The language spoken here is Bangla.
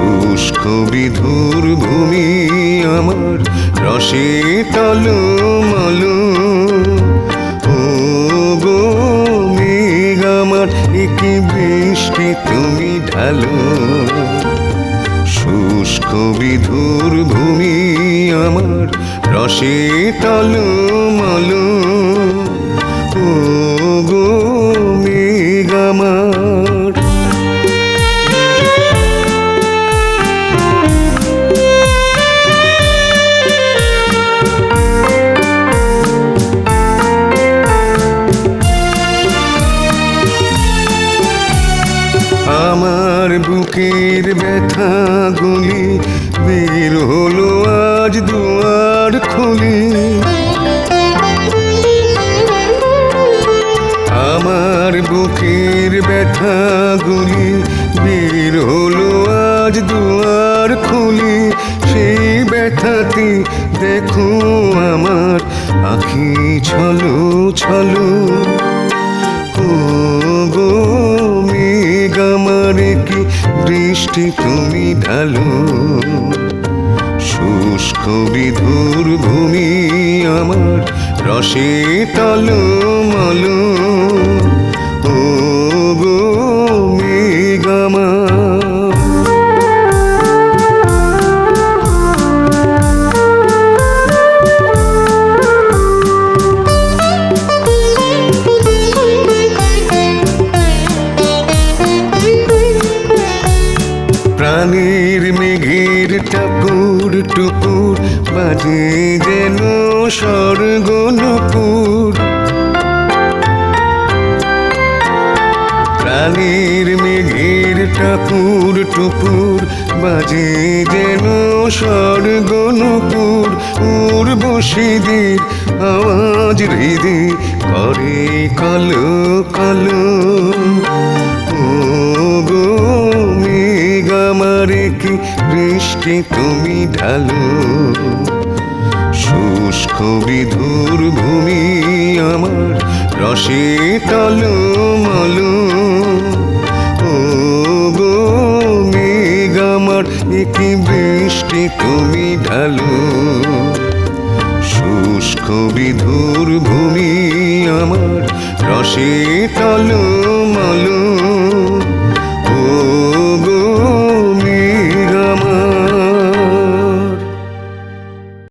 শুষ্ক বিধুর ভূমি আমার রসে তলো মলো। ও গো কি বৃষ্টি তুমি ঢালো। শুষ্ক বিধুর ভূমি আমার রসে টলমল ও বুকের ব্যথা গুলি বের হলো আজ দুয়ার খুলি। আমার বুকের ব্যথা গুলি বের হলো আজ দুয়ার খুলি। সেই ব্যথাতে দেখো আমার আখি ছলো ছলো। বৃষ্টি তুমি ঢালো। শুষ্ক বিধুর ভূমি আমার রসে টলমল টুপুর বাজে যেন স্বর্গ নপুর প্রাণীর মেঘের টাপুর টুপুর বাজে যেন স্বর্গ নপুর উর্বশীদের আওয়াজ হৃদে করে কালো কালো। বৃষ্টি তুমি ঢালো। শুষ্ক বিধুর ভূমি আমার রসে টলমল ও গো মেঘামার কি বৃষ্টি তুমি ঢালো। শুষ্ক বিধুর ভূমি আমার রসে টলমল